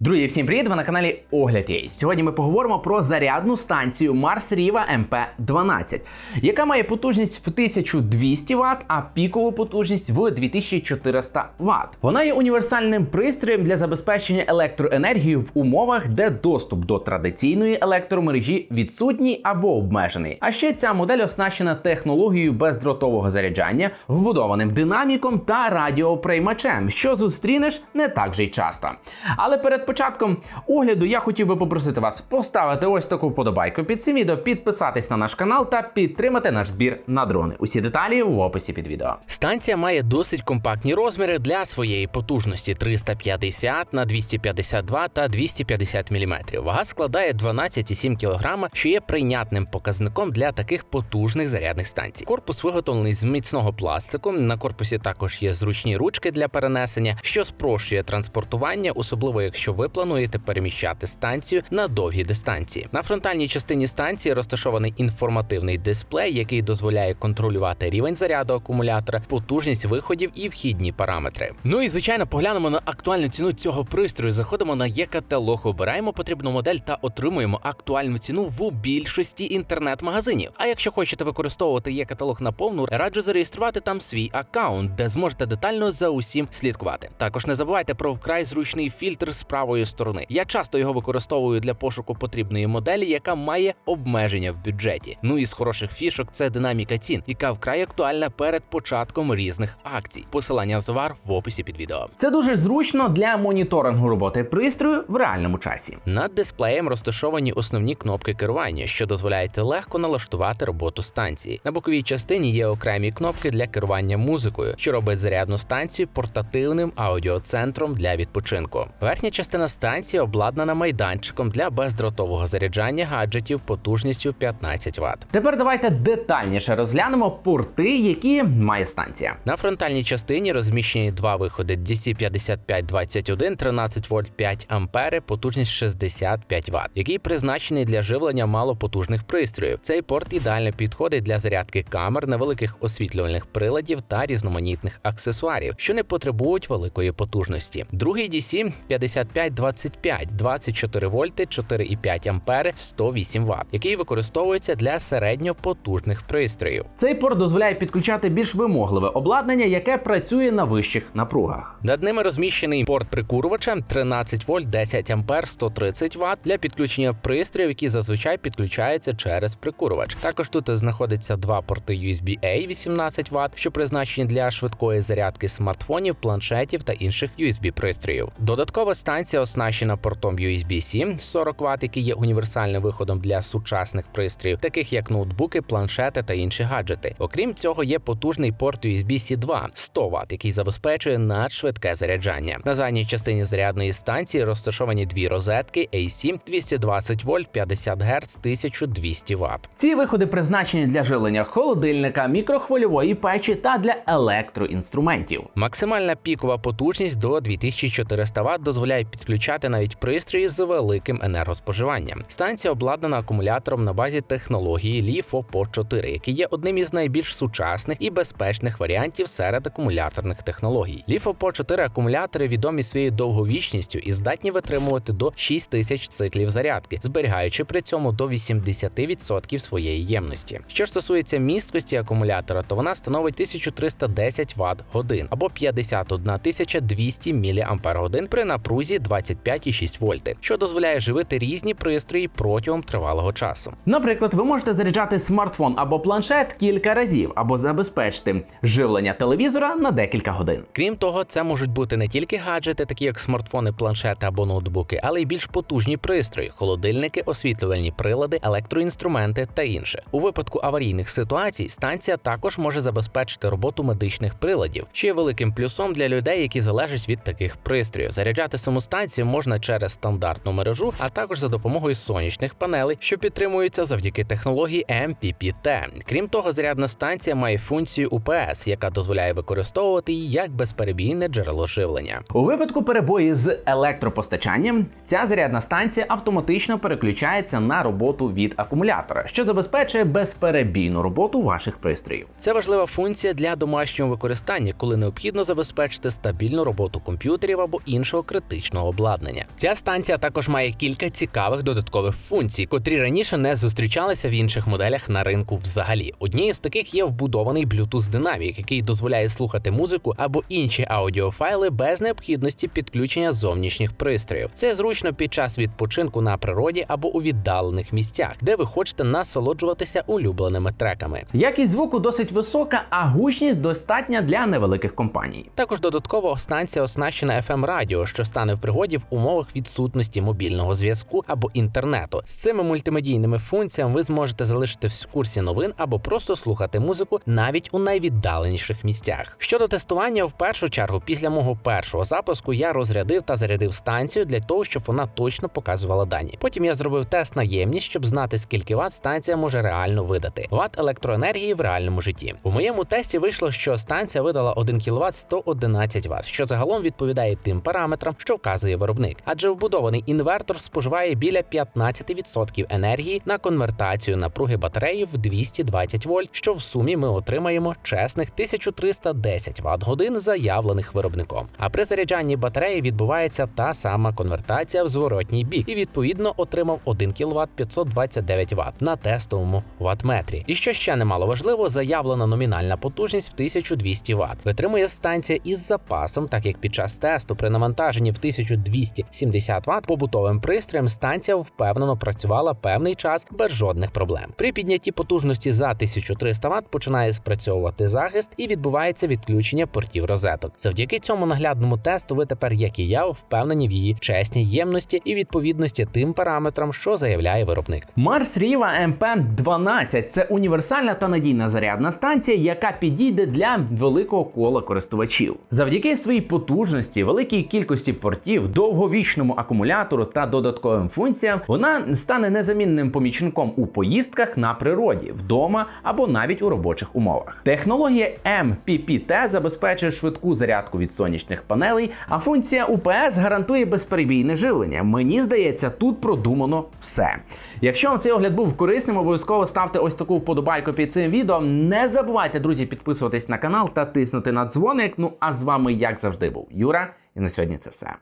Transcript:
Друзі, всім привіт! Ви на каналі Огляд Єй. Сьогодні ми поговоримо про зарядну станцію Mars Riva MP12, яка має потужність в 1200 Вт, а пікову потужність в 2400 Вт. Вона є універсальним пристроєм для забезпечення електроенергією в умовах, де доступ до традиційної електромережі відсутній або обмежений. А ще ця модель оснащена технологією бездротового заряджання, вбудованим динаміком та радіоприймачем, що зустрінеш не так же й часто. Але перед початком огляду я хотів би попросити вас поставити ось таку вподобайку під цим відео, підписатись на наш канал та підтримати наш збір на дрони. Усі деталі в описі під відео. Станція має досить компактні розміри для своєї потужності 350 на 252 та 250 мм. Вага складає 12,7 кг, що є прийнятним показником для таких потужних зарядних станцій. Корпус виготовлений з міцного пластику. На корпусі також є зручні ручки для перенесення, що спрощує транспортування, особливо якщо ви плануєте переміщати станцію на довгі дистанції. На фронтальній частині станції розташований інформативний дисплей, який дозволяє контролювати рівень заряду акумулятора, потужність виходів і вхідні параметри. Ну і звичайно, поглянемо на актуальну ціну цього пристрою. Заходимо на є-каталог, обираємо потрібну модель та отримуємо актуальну ціну в більшості інтернет-магазинів. А якщо хочете використовувати є-каталог на повну, раджу зареєструвати там свій аккаунт, де зможете детально за усім слідкувати. Також не забувайте про вкрай зручний фільтр з правої сторони. Я часто його використовую для пошуку потрібної моделі, яка має обмеження в бюджеті. Ну і з хороших фішок це динаміка цін, яка вкрай актуальна перед початком різних акцій. Посилання на товар в описі під відео. Це дуже зручно для моніторингу роботи пристрою в реальному часі. Над дисплеєм розташовані основні кнопки керування, що дозволяють легко налаштувати роботу станції. На боковій частині є окремі кнопки для керування музикою, що робить зарядну станцію портативним аудіоцентром для відпочинку. Верхня частина станції обладнана майданчиком для бездротового заряджання гаджетів потужністю 15 Вт. Тепер давайте детальніше розглянемо порти, які має станція. На фронтальній частині розміщені два виходи DC5521 13 вольт 5 ампери, потужність 65 Вт, який призначений для живлення малопотужних пристроїв. Цей порт ідеально підходить для зарядки камер, невеликих освітлювальних приладів та різноманітних аксесуарів, що не потребують великої потужності. Другий DC 5525 24 вольти 4,5 ампери 108 Вт, який використовується для середньопотужних пристроїв. Цей порт дозволяє підключати більш вимогливе обладнання, яке працює на вищих напругах. Над ними розміщений порт прикурювача 13 вольт 10 ампер 130 Вт для підключення пристроїв, які зазвичай підключаються через прикурювач. Також тут знаходиться два порти USB-A 18 Вт, що призначені для швидкої зарядки смартфонів, планшетів та інших USB пристроїв. Додаткова станція оснащена портом USB-C 40 Вт, який є універсальним виходом для сучасних пристроїв, таких як ноутбуки, планшети та інші гаджети. Окрім цього, є потужний порт USB-C 2 100 Вт, який забезпечує надшвидке заряджання. На задній частині зарядної станції розташовані дві розетки AC 220 вольт 50 Гц 1200 Вт. Ці виходи призначені для живлення холодильника, мікрохвильової печі та для електроінструментів. Максимальна пікова потужність до 2400 Вт дозволяє підключати навіть пристрої з великим енергоспоживанням. Станція обладнана акумулятором на базі технології LiFo po 4 який є одним із найбільш сучасних і безпечних варіантів серед акумуляторних технологій. LiFo po 4 акумулятори відомі своєю довговічністю і здатні витримувати до 6000 циклів зарядки, зберігаючи при цьому до 80% своєї ємності. Що стосується місткості акумулятора, то вона становить 1310 Вт годин або 51200 мАч при напрузі 25,6 вольти, що дозволяє живити різні пристрої протягом тривалого часу. Наприклад, ви можете заряджати смартфон або планшет кілька разів, або забезпечити живлення телевізора на декілька годин. Крім того, це можуть бути не тільки гаджети, такі як смартфони, планшети або ноутбуки, але й більш потужні пристрої, холодильники, освітлювальні прилади, електроінструменти та інше. У випадку аварійних ситуацій станція також може забезпечити роботу медичних приладів, що є великим плюсом для людей, які залежать від таких пристроїв. Заряджати саму станцію можна через стандартну мережу, а також за допомогою сонячних панелей, що підтримуються завдяки технології MPPT. Крім того, зарядна станція має функцію UPS, яка дозволяє використовувати її як безперебійне джерело живлення. У випадку перебої з електропостачанням, ця зарядна станція автоматично переключається на роботу від акумулятора, що забезпечує безперебійну роботу ваших пристроїв. Це важлива функція для домашнього використання, коли необхідно забезпечити стабільну роботу комп'ютерів або іншого критичного обладнання. Ця станція також має кілька цікавих додаткових функцій, котрі раніше не зустрічалися в інших моделях на ринку взагалі. Однією з таких є вбудований Bluetooth динамік, який дозволяє слухати музику або інші аудіофайли без необхідності підключення зовнішніх пристроїв. Це зручно під час відпочинку на природі або у віддалених місцях, де ви хочете насолоджуватися улюбленими треками. Якість звуку досить висока, а гучність достатня для невеликих компаній. Також додатково станція оснащена fm радіо, що стане в пригоді в умовах відсутності мобільного зв'язку або інтернету. З цими мультимедійними функціями ви зможете залишитись в курсі новин або просто слухати музику навіть у найвіддаленіших місцях. Щодо тестування, в першу чергу, після мого першого запуску я розрядив та зарядив станцію для того, щоб вона точно показувала дані. Потім я зробив тест на ємність, щоб знати, скільки ватт станція може реально видати. Ватт електроенергії в реальному житті. У моєму тесті вийшло, що станція видала 1 кВт 111 Вт, що загалом відповідає тим параметрам, що вказує виробник. Адже вбудований інвертор споживає біля 15% енергії на конвертацію напруги батареї в 220 вольт, що в сумі ми отримаємо чесних 1310 Вт годин, заявлених виробником. А при заряджанні батареї відбувається та сама конвертація в зворотній бік, і відповідно отримав 1 кВт 529 Вт на тестовому ваттметрі. І що ще немало важливо, заявлена номінальна потужність в 1200 Вт. Витримує станція із запасом, так як під час тесту при навантаженні в 1270 Вт побутовим пристроєм станція впевнено працювала певний час без жодних проблем. При піднятті потужності за 1300 Вт починає спрацьовувати захист і відбувається відключення портів розеток. Завдяки цьому наглядному тесту ви тепер, як і я, впевнені в її чесній ємності і відповідності тим параметрам, що заявляє виробник. Mars Riva MP12 це універсальна та надійна зарядна станція, яка підійде для великого кола користувачів. Завдяки своїй потужності, великій кількості портів, довговічному акумулятору та додатковим функціям, вона стане незамінним помічником у поїздках на природі, вдома або навіть у робочих умовах. Технологія MPPT забезпечує швидку зарядку від сонячних панелей, а функція UPS гарантує безперебійне живлення. Мені здається, тут продумано все. Якщо вам цей огляд був корисним, обов'язково ставте ось таку вподобайку під цим відео. Не забувайте, друзі, підписуватись на канал та тиснути на дзвоник. Ну а з вами, як завжди, був Юра, і на сьогодні це все.